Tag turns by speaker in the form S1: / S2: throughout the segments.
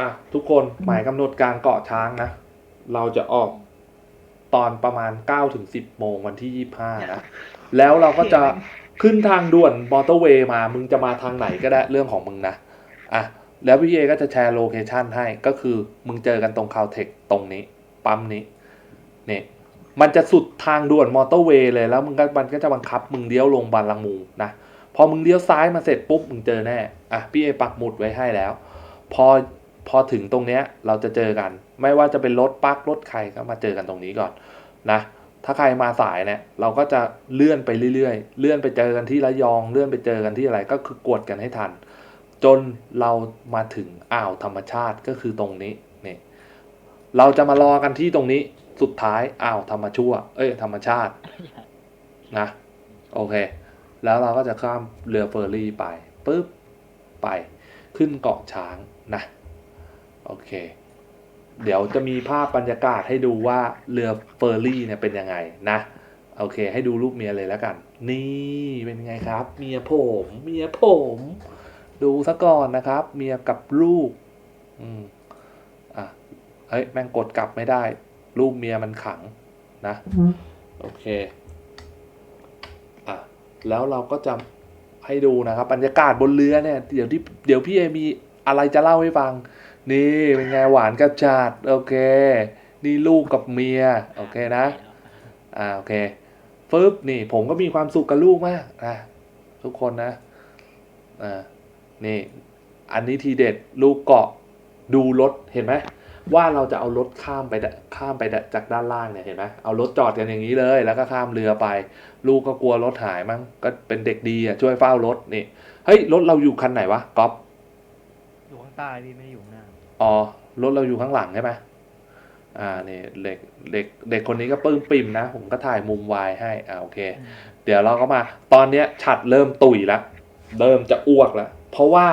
S1: อะทุกคนหมายกำหนดการเกาะช้างนะ เราจะออกตอนประมาณ9ถึง10โมงวันที่ 25 นะ แล้วเราก็จะขึ้นทางด่วนมอเตอร์เวย์มามึงจะมาทางไหนก็ได้เรื่องของมึงนะ อะ แล้วพี่เอก็จะแชร์โลเคชันให้ก็คือมึงเจอกันตรงคาวเทคตรงนี้ ปั๊มนี้เนี่ยมันจะสุดทางด่วนมอเตอร์เวย์เลยแล้วมึงก็มันก็จะบังคับมึงเลี้ยวลงบางละมูนะพอมึงเลี้ยวซ้ายมาเสร็จปุ๊บมึงเจอแน่ อะพี่เอปักหมุดไว้ให้แล้ว พอ พอถึงตรงเนี้ยเราจะเจอกัน ไม่ว่าจะเป็นรถปักรถใครก็มาเจอกันตรงนี้ก่อนนะถ้าใครมาสายเนี่ยเราก็จะเลื่อนไปเรื่อยๆ เลื่อนไปเจอกันที่ระยอง เลื่อนไปเจอกันที่อะไรก็คือกวดกันให้ทัน จนเรามาถึงอ่าวธรรมชาติก็คือตรงนี้นี่เราจะมารอกันที่ตรงนี้สุดท้ายอ่าวธรรมชั่ว เอ้ยธรรมชาตินะโอเค แล้วเราก็จะข้ามเรือเฟอร์รี่ไปปุ๊บไปขึ้นเกาะช้างนะ โอเค เดี๋ยวจะมีภาพบรรยากาศให้ดูว่าเรือเฟอร์รี่เนี่ยเป็นยังไงนะ โอเค ให้ดูรูปเมียเลยแล้วกัน นี่เป็นไงครับ เมียผม เมียผม ดูซะก่อนนะครับ เมียกับลูก อืมอะเฮ้ยแม่งกดกลับไม่ได้ รูปเมียมันขังนะ โอเค อะ แล้วเราก็จะให้ดูนะครับบรรยากาศบนเรือเนี่ย เดี๋ยวที่เดี๋ยวพี่เอมีอะไรจะเล่าให้ฟัง นี่เป็นไงหวานกับจัดโอเค นี่ลูกกับเมียโอเคนะ อ่าโอเคฟึบนี่ผมก็มีความสุขกับลูกมากนะทุกคนนะอ่านี่ อันนี้ทีเด็ดลูกเกาะดูรถเห็นไหมว่าเราจะเอารถข้ามไปข้ามไปจากด้านล่างเนี่ยเห็นไหมเอารถจอดกันอย่างนี้เลย แล้วก็ข้ามเรือไป ลูกก็กลัวรถหายมั้งก็เป็นเด็กดีอะช่วยเฝ้ารถนี่เฮ้ยรถเราอยู่คันไหนวะก๊อฟ
S2: อยู่ข้างใต้พี่ไม่ได้อยู่ข้างหน้า
S1: อ๋อรถเราอยู่ข้างหลังใช่ไหมอ่านี่เด็กเด็กเด็กคนนี้ก็ปลื้มปิ่มนะ ผมก็ถ่ายมุมวายให้อ่าโอเค เดี๋ยวเราก็มา ตอนเนี้ยฉัดเริ่มตุยแล้วเริ่มจะอ้วกแล้ว เพราะว่า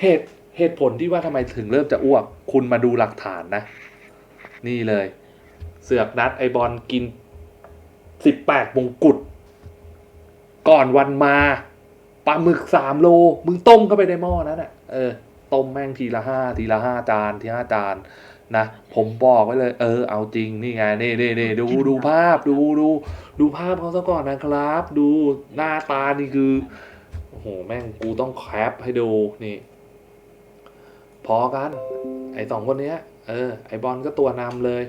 S1: เหตุเหตุผลที่ว่าทำไมถึงเริ่มจะอ้วก คุณมาดูหลักฐานนะ นี่เลย เสือกนัดไอบอลกินสิบแปดมงกุฎก่อนวันมาปลาหมึกสามโล มึงต้มเข้าไปในหม้อนั้นอะ เออ ต้มแม่งทีละห้าทีละห้าจานทีห้าจานนะผมบอกไว้เลย เออเอาจริงนี่ไงนี่นี่นี่ดูดูภาพดูดูดูภาพเขาซะก่อนนะครับ ดูหน้าตานี่คือโอ้โหแม่งกูต้องแคปให้ดูนี่พอกัน ไอสองคนเนี้ย เออ ไอบอลก็ตัวนำเลย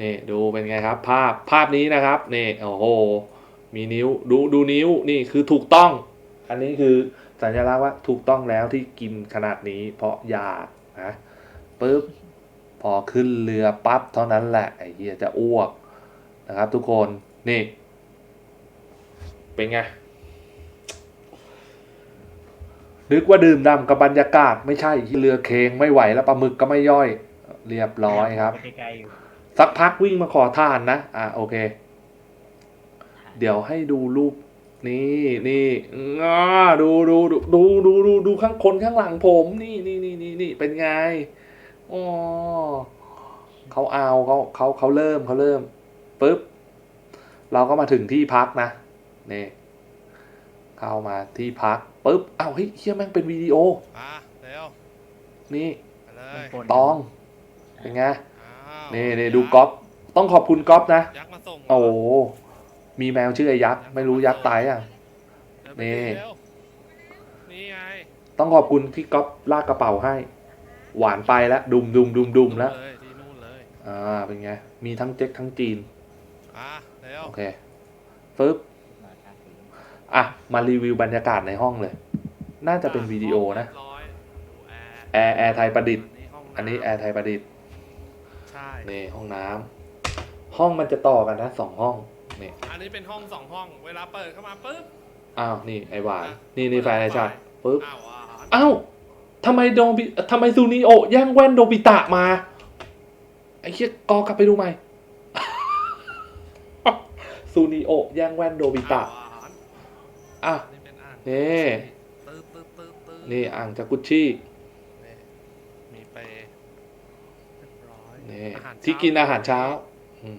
S1: นี่ดูเป็นไงครับ ภาพภาพนี้นะครับนี่โอ้โหมีนิ้วดูดูนิ้วนี่คือถูกต้อง อันนี้คือ สัญลักษณ์ว่าถูกต้องแล้วที่กินขนาดนี้เพราะยานะปึ๊บพอขึ้นเรือปั๊บเท่านั้นแหละไอ้เหี้ยจะอ้วกนะครับ ทุกคนนี่ เป็นไงนึกว่าดื่มด่ำกับบรรยากาศไม่ใช่เรือเคงไม่ไหวแล้วปลาหมึกก็ไม่ย่อย เรียบร้อยครับ
S2: ไกลๆอยู่
S1: สักพักวิ่งมาขอทานนะ อะโอเค เดี๋ยวให้ดูรูป นี่นี่อ่าดูดูดูดูดูดูดูข้างคนข้างหลังผม นี่นี่นี่นี่นี่เป็นไงอ๋อเขาเอาเขาเขาเขาเริ่มเขาเริ่มปุ๊บ เราก็มาถึงที่พักนะนี่เข้ามาที่พักปุ๊บอ้าวเฮ้ยเฮียแม่งเป็นวิดีโอ
S3: อะเร็ว
S1: นี่
S3: ไปเลย
S2: ปน
S1: ตองเป็นไง
S3: อ้าว
S1: นี่นี่ดูก๊อฟต้องขอบคุณก๊อฟนะ
S3: ยักษ์มาส่ง
S1: โอ้โห มีแมวชื่อไอ้ยักษ์ไม่รู้ยักษ์ตายยัง
S3: เดิไป
S1: นี่
S3: เร็วนี่ไง
S1: ต้องขอบคุณที่ก๊อฟลากกระเป๋าให้ หวานไปแล้วดุมดุมดุมดุมแล้ว
S3: เลยที่นู่นเลย
S1: อ่าเป็นไง มีทั้งเจ๊กทั้งจีน
S3: อะเร็ว
S1: โอเคฟึบอะ มารีวิวบรรยากาศในห้องเลย น่าจะเป็นวิดีโอนะ
S3: เรียบร้อยดูแอร์
S1: แอร์แอร์ไทยประดิษฐ์
S3: ห้งำ
S1: อันนี้แอร์ไทยประดิษฐ์
S3: ใช่
S1: นี่ห้องน้ำห้องมันจะต่อกันนะสองห้อง นี่
S3: อันนี้เป็นห้องสองห้อง เวลาเปิดเข้ามาปุ๊บ
S1: อ้าว นี่ไอหวาน นี่นี่แฟนไอชัดปึ๊บ
S3: อ้าวอะ
S1: อ้าวทำไมโดบิทำไมซูนิโอะแย่งแว่นโดบิตะมา ไอ้เชี่ยกอกลับไปดูใหม่ ซูนิโอะแย่งแว่นโดบิตะ
S3: อ้าวอะ
S1: อะ
S3: นี่เป็นอ่าง
S1: นี่
S3: ตื้อตื้อตื้อตื้อ
S1: นี่อ่างจากกุชชี่
S3: นี่มีเปรย์เรียบร้อย
S1: นี่
S3: อาหารเช้า
S1: ที่กินอาหารเช้าอืม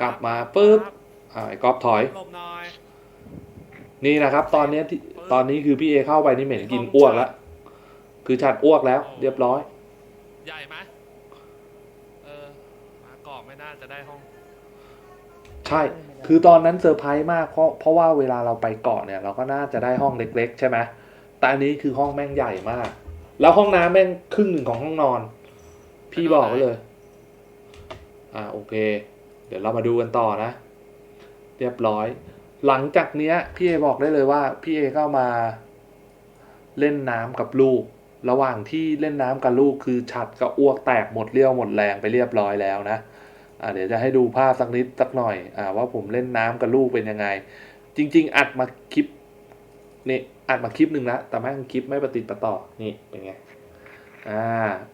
S1: กลับมาปุ๊บ อ่าไอ้กอฟถอย
S3: หลบหน่อย
S1: นี่นะครับ ตอนเนี้ยที่ตอนนี้คือพี่เอเข้าไปนี่เหม็นกินอ้วกแล้วคือฉัดอ้วกแล้ว เรียบร้อย
S3: ใหญ่ไหมเออมาเกาะไม่น่าจะได้ห้อง
S1: ใช่ คือตอนนั้นเซอร์ไพรส์มากเพราะเพราะว่าเวลาเราไปเกาะเนี่ย เราก็น่าจะได้ห้องเล็ก ๆ ใช่ไหมแต่อันนี้คือห้องแม่งใหญ่มาก แล้วห้องน้ำแม่งครึ่งหนึ่งของห้องนอน พี่บอกไว้เลย อ่าโอเค เดี๋ยวเรามาดูกันต่อนะ เรียบร้อย หลังจากเนี้ยพี่เอบอกได้เลยว่าพี่เอก็มาเล่นน้ำกับลูก ระหว่างที่เล่นน้ำกับลูกคือฉัดก็อ้วกแตกหมดเรี่ยวหมดแรงไปเรียบร้อยแล้วนะอ่าเดี๋ยวจะให้ดูภาพสักนิดสักหน่อยอ่าว่าผมเล่นน้ำกับลูกเป็นยังไง จริง ๆ อัดมาคลิปนี่อัดมาคลิปหนึ่งแล้วแต่แม่งคลิปไม่ประติดประต่อนี่เป็นไงอ่า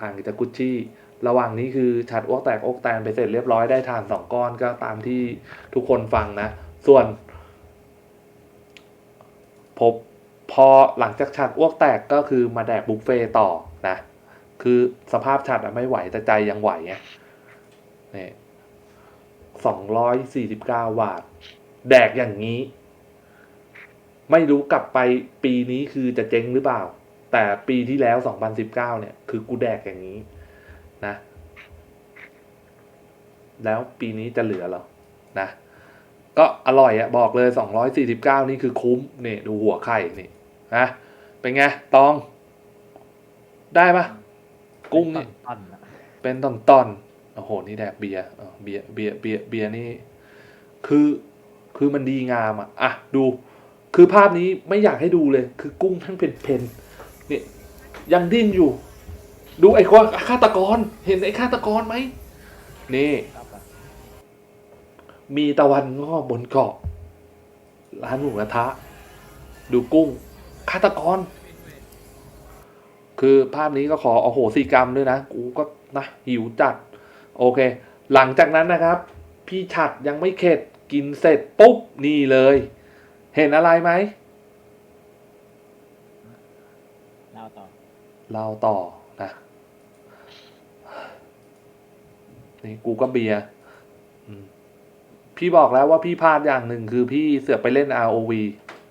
S1: อ่างจากุชชี่ ระหว่างนี้คือฉัดอ้วกแตกอกแตนไปเสร็จเรียบร้อยได้ทานสองก้อนก็ตามที่ทุกคนฟังนะ ส่วนผมพอหลังจากฉัดอ้วกแตกก็คือมาแดกบุฟเฟ่ต่อนะ คือสภาพฉัดไม่ไหวแต่ใจยังไหวไงนี่สองร้อยสี่สิบเก้าบาท แดกอย่างนี้ ไม่รู้กลับไปปีนี้คือจะเจ๊งหรือเปล่า แต่ปีที่แล้ว2019เนี่ย คือกูแดกอย่างนี้ นะ แล้วปีนี้จะเหลือเหรอนะ ก็อร่อยอะบอกเลย 249 นี่คือคุ้มนี่ดูหัวไข่นี่นะเป็นไง ตอง ได้ปะกุ้งนี่
S2: ตันๆอะ
S1: เป็นตอนตอนๆโอ้โห นี่แดกเบียร์อ๋อเบียร์เบียร์เบียร์เบียร์นี่ คือ คือมันดีงามอะ อะ ดู คือภาพนี้ไม่อยากให้ดูเลย คือกุ้งทั้งเป็นเพนๆนี่ยังดิ้นอยู่ ดูไอ้คนฆาตกร เห็นไอ้ฆาตกรไหมนี่
S2: ครับอะ
S1: มีตะวันงอกบนเกาะ ร้านหมูกระทะ ดูกุ้งฆาตกร คือภาพนี้ก็ขอเอาโหสิกรรมด้วยนะ กูก็นะหิวจัด โอเค หลังจากนั้นนะครับ พี่ฉัดยังไม่เข็ดกินเสร็จปุ๊บ นี่เลย เห็นอะไรไหม
S2: เล่าต่อ
S1: เราต่อ นะนี่กูก็เบียร์พี่บอกแล้วว่าพี่พลาดอย่างหนึ่งคือพี่เสือกไปเล่น ROV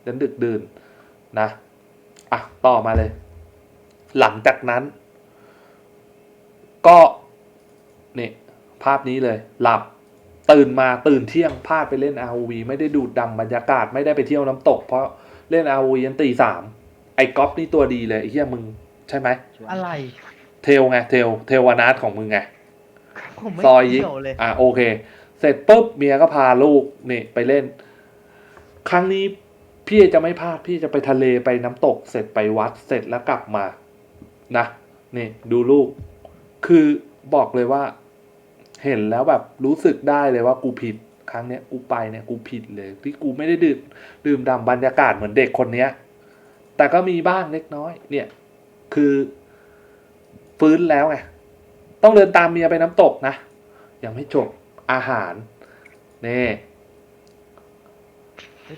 S1: เล่นดึกดื่นนะ อะ ต่อมาเลย หลังจากนั้น ก็นี่ภาพนี้เลย หลับตื่นมาตื่นเที่ยงพลาดไปเล่น ROV ไม่ได้ดูดดำบรรยากาศไม่ได้ไปเที่ยวน้ำตก เพราะเล่น ROV ยันตีสามไอ้ก๊อฟนี่ตัวดีเลยไอ้เหี้ยมึง ใช่ไหม
S2: อะไร
S1: เทลไงเทลเทลวานาทของมึงไง
S2: ผมไม่
S1: ซอยยิก
S2: เกี่ยวเลย
S1: อะโอเค เสร็จปุ๊บเมียก็พาลูกนี่ไปเล่น ครั้งนี้พี่จะไม่พลาดพี่จะไปทะเลไปน้ำตก เสร็จไปวัดเสร็จแล้วกลับมา นะนี่ดูลูก คือบอกเลยว่า เห็นแล้วแบบรู้สึกได้เลยว่ากูผิดครั้งเนี้ยกูไปเนี่ยกูผิดเลย ที่กูไม่ได้ดื่มดื่มด่ำบรรยากาศเหมือนเด็กคนเนี้ย แต่ก็มีบ้างเล็กน้อย เนี่ย คือฟื้นแล้วไงต้องเดินตามเมียไปน้ำตกนะยังไม่จบอาหารนี่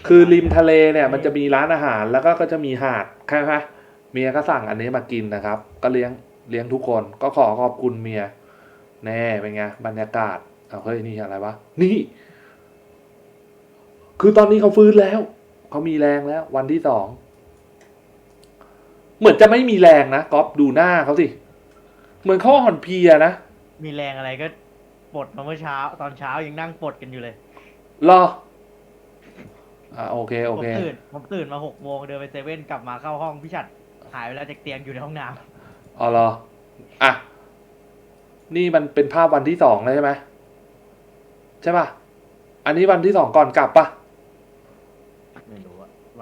S1: คือริมทะเลเนี่ย มันจะมีร้านอาหารแล้วก็ก็จะมีหาดใช่ไหมเมียก็สั่งอันนี้มากินนะครับ ก็เลี้ยงเลี้ยงทุกคนก็ขอขอบคุณเมีย แน่เป็นไงบรรยากาศเอาเฮ้ยนี่อะไรวะนี่ คือตอนนี้เขาฟื้นแล้ว เขามีแรงแล้ว วันที่สอง เหมือนจะไม่มีแรงนะก๊อฟดูหน้าเขาสิ เหมือนเขาอ่อนเพลียนะ
S2: มีแรงอะไรก็ปลดมาเมื่อเช้า ตอนเช้ายังนั่งปลดกันอยู่เลย
S1: รอ อ่าโอเคโอ
S2: ผม
S1: เค
S2: ตื่น ผมตื่นมาหกโมงเดินไปเซเว่นกลับมาเข้าห้องพี่ชัดหายไปแล้วจากเตียงอยู่ในห้องน้
S1: อ๋อเหรออะ นี่มันเป็นภาพวันที่สองเลยใช่ไหมใช่ป่ะ อันนี้วันที่สองก่อนกลับป่ะำ
S2: ไม่รู้อะ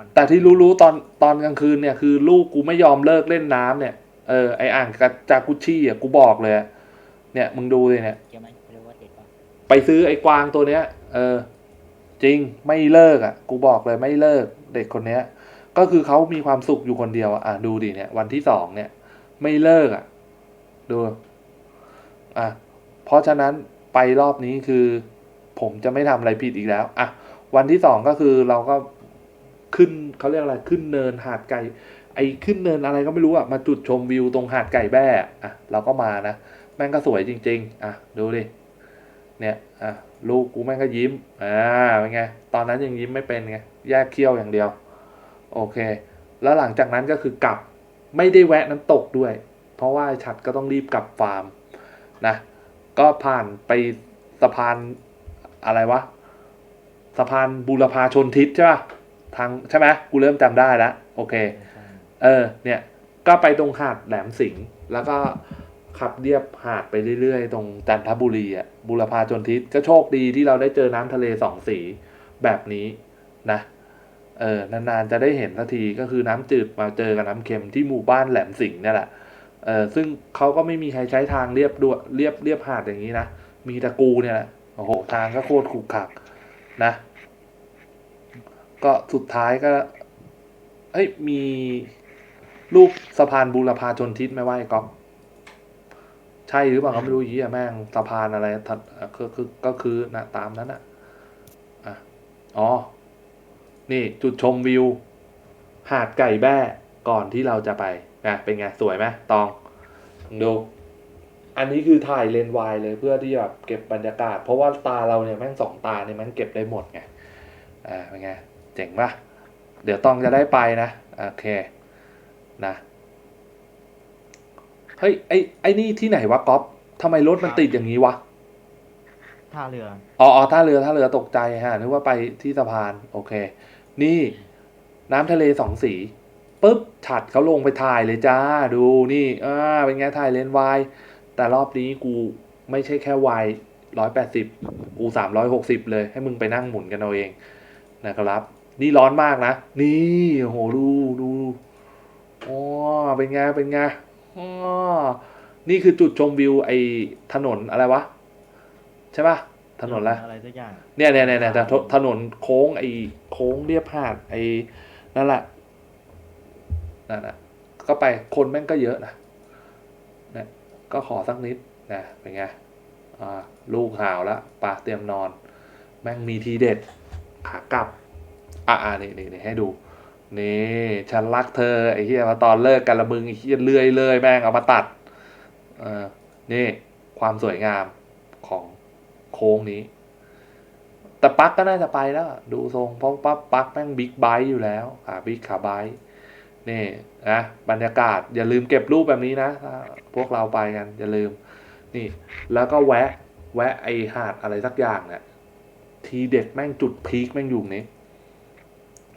S2: วัน
S1: แต่ที่รู้ๆตอนตอนกลางคืนเนี่ยคือลูกกูไม่ยอมเลิกเล่นน้ำเนี่ยเออไออ่างกาจากุชชี่อะกูบอกเลยอะเนี่ยมึงดูเลยเนี่ย
S4: เกี่ยวไหมไม่รู้ว่าติดป่ะ
S1: ไปซื้อไอ้กวางตัวเนี้ย เออ จริงไม่เลิกอะ กูบอกเลยไม่เลิกเด็กคนเนี้ย ก็คือเขามีความสุขอยู่คนเดียวอะอะดูดิเนี่ย วันที่สองเนี่ย ไม่เลิกอะ ดู อะเพราะฉะนั้นไปรอบนี้คือ ผมจะไม่ทำอะไรผิดอีกแล้ว อะ วันที่สองก็คือเราก็ ขึ้นเขาเรียกอะไรขึ้นเนินหาดไก่ไอ้ขึ้นเนินอะไรก็ไม่รู้อะมาจุดชมวิวตรงหาดไก่แบ้อะเราก็มานะแม่งก็สวยจริง ๆ อะดูดิเนี่ยอะลูกกูแม่งก็ยิ้มอ่าเป็นไงตอนนั้นยังยิ้มไม่เป็นไงแยกเขี้ยวอย่างเดียว โอเค แล้วหลังจากนั้นก็คือกลับไม่ได้แวะน้ำตกด้วย เพราะว่าฉัดก็ต้องรีบกลับฟาร์มนะก็ผ่านไปสะพานอะไรวะสะพานบูรพาชนทิศใช่ป่ะ ทางใช่ไหมกูเริ่มจำได้แล้วโอเค เออ เนี่ย ก็ไปตรงหาดแหลมสิงห์แล้วก็ขับเรียบหาดไปเรื่อยๆ ตรงจันทบุรีอะบูรพาชนทิศก็โชคดีที่เราได้เจอน้ำทะเลสองสีแบบนี้นะ เออนานๆจะได้เห็นสักทีก็คือน้ำจืดมาเจอกับน้ำเค็มที่หมู่บ้านแหลมสิงห์เนี่ยแหละเออซึ่งเขาก็ไม่มีใครใช้ทางเรียบด้วยเรียบเรียบหาดอย่างนี้นะ มีแตะกูเนี่ยแหละโอ้โหทางก็โคตรขรุขระนะ ก็สุดท้ายก็ เอ้ย มีรูปสะพานบูรพาชนทิศไมว่าไอ้ก๊อฟใช่หรือเปล่าก็ไม่รู้ยี่แม่งสะพานอะไรทัดคือคือก็คือนะตามนั้นอะอะอ๋อ นี่จุดชมวิว หาดไก่แบ้ก่อนที่เราจะไปนะเป็นไง สวยไหมตองดูอันนี้คือถ่ายเลนวายเลยเพื่อที่แบบเก็บบรรยากาศ เพราะว่าตาเราเนี่ยแม่งสองตาเนี่ยมันเก็บได้หมดไงอ่าเป็นไง จ๋งปะเดี๋ยวตองจะได้ไปนะ โอเค นะ เฮ้ย ไอ้ ไอ้นี่ที่ไหนวะก๊อฟทำไมรถมันติดอย่างนี้วะ
S2: ท่าเรือ
S1: อ๋ออ๋อท่าเรือ ท่าเรือตกใจฮะ นึกว่าไปที่สะพาน โอเค นี่ น้ำทะเลสองสีปุ๊บฉัดเขาลงไปถ่ายเลยจ้า ดูนี่ อ่า เป็นไงถ่ายเลนส์วาย แต่รอบนี้กูไม่ใช่แค่วายร้อยแปดสิบกูสามร้อยหกสิบเลย ให้มึงไปนั่งหมุนกันเอาเองนะครับ นี่ร้อนมากนะ นี่โอ้โหดูดูอ๋อเป็นไง เป็นไงอ๋อนี่คือจุดชมวิวไอ้ถนนอะไรวะ ใช่ปะถนนละไร
S2: อะไรสักอย่าง
S1: เนี่ยเนี่ยเนี่ยเนี่ยแต่ถถนนโค้งไอ้โค้งเรียบหาดไอ้นั่นแหละนั่นแหละก็ไปคนแม่งก็เยอะนะเนี่ยก็ขอสักนิดนะเป็นไงอ่าลูกหาวแล้วปาเตรียมนอน แม่งมีทีเด็ดขากลับ อ่าอ่านี่นี่นี่ให้ดู นี่ฉันรักเธอไอ้เหี้ยมาตอนเลิกกันละมึงไอ้เหี้ยเลื่อยเลยแม่งเอามาตัดเออนี่ความสวยงามของโค้งนี้ แต่ปั๊กก็น่าจะไปแล้ว ดูทรงเพราะปั๊บปักแม่งบิ๊กไบค์อยู่แล้วขาบิ๊กขาไบค์นี่นะบรรยากาศอย่าลืมเก็บรูปแบบนี้นะพวกเราไปกันอย่าลืม นี่ แล้วก็แวะ แวะไอหาดอะไรสักอย่างเนี่ยทีเด็ดแม่งจุดพีคแม่งอยู่นี้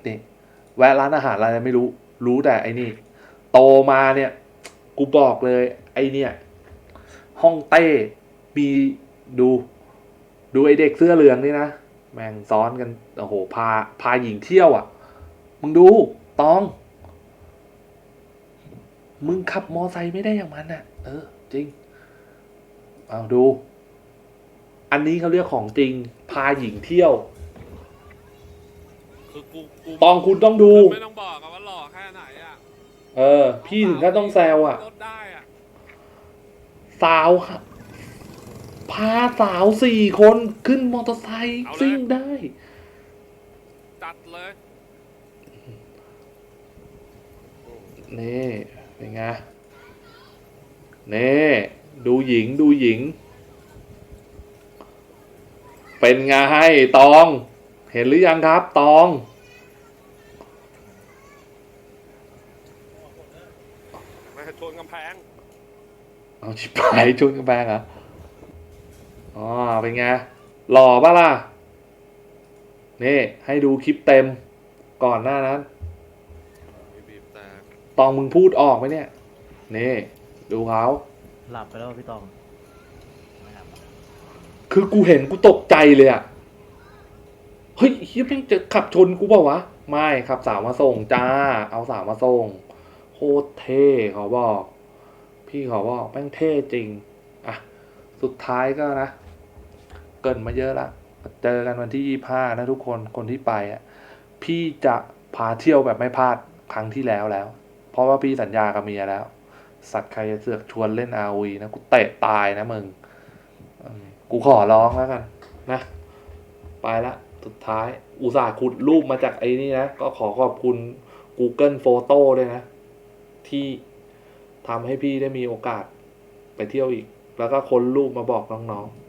S1: นี่แวะร้านอาหารอะไรไม่รู้ รู้แต่ไอ้นี่ โตมาเนี่ย กูบอกเลย ไอเนี่ยห้องเต้มีดู ดูไอเด็กเสื้อเหลืองนี่นะแม่งซ้อนกันโอ้โหพาพาหญิงเที่ยวอะ มึงดูตอง มึงขับมอไซค์ไม่ได้อย่างมันอะ เออ จริง เอาดู อันนี้เขาเรียกของจริง พาหญิงเที่ยว
S3: กูกู
S1: ตองคุณต้องดู
S3: ไม่ต้องบอกอะว่าหล่อแค่ไหนอะ
S1: เออ พี่ถึงก็ต้องแซวอะ
S3: รถได้อะ
S1: สาวค่ะ พาสาวสี่คนขึ้นมอเตอร์ไซค์ซิ่งได้
S3: จัดเลย
S1: นี่เป็นไงนี่ดูหญิงดูหญิง เป็นไงให้ตอง เห็นหรือยังครับตอง
S3: มาชนกำแพง
S1: เอาชิบหายชุดกระแบงเหรออ๋อเป็นไงหล่อปะล่ะ นี่ ให้ดูคลิปเต็มก่อนหน้านั้น
S3: มีบีบแต่
S1: ตองมึงพูดออกไหมเนี่ย นี่ ดูเขา
S2: หลับไปแล้วพี่ตองไม่หลับ
S1: คือกูเห็นกูตกใจเลยอะเฮ้ยเฮียแม่งจะขับชนกูเปล่าวะ ไม่ขับสาวมาส่งจ้า เอาสาวมาส่ง โคตรเท่เขาบอก พี่ขาบอกแม่งเท่จริง อะ สุดท้ายก็นะ เกินมาเยอะละ เจอกันวันที่ยี่ห้านะทุกคน คนที่ไปอะ พี่จะพาเที่ยวแบบไม่พลาดครั้งที่แล้วแล้ว เพราะว่าพี่สัญญากับเมียแล้ว สัตว์ใครจะเสือกชวนเล่นอาวีนะ กูเตะตายนะมึง กูขอร้องแล้วกัน นะ ไปละสุดท้าย อุตส่าห์ขุดรูปมาจากไอ้นี่นะ ก็ขอขอบคุณ Google Photo ด้วยนะ ที่ ทำให้พี่ได้มีโอกาสไปเที่ยวอีก แล้วก็ค้นรูปมาบอกน้องๆ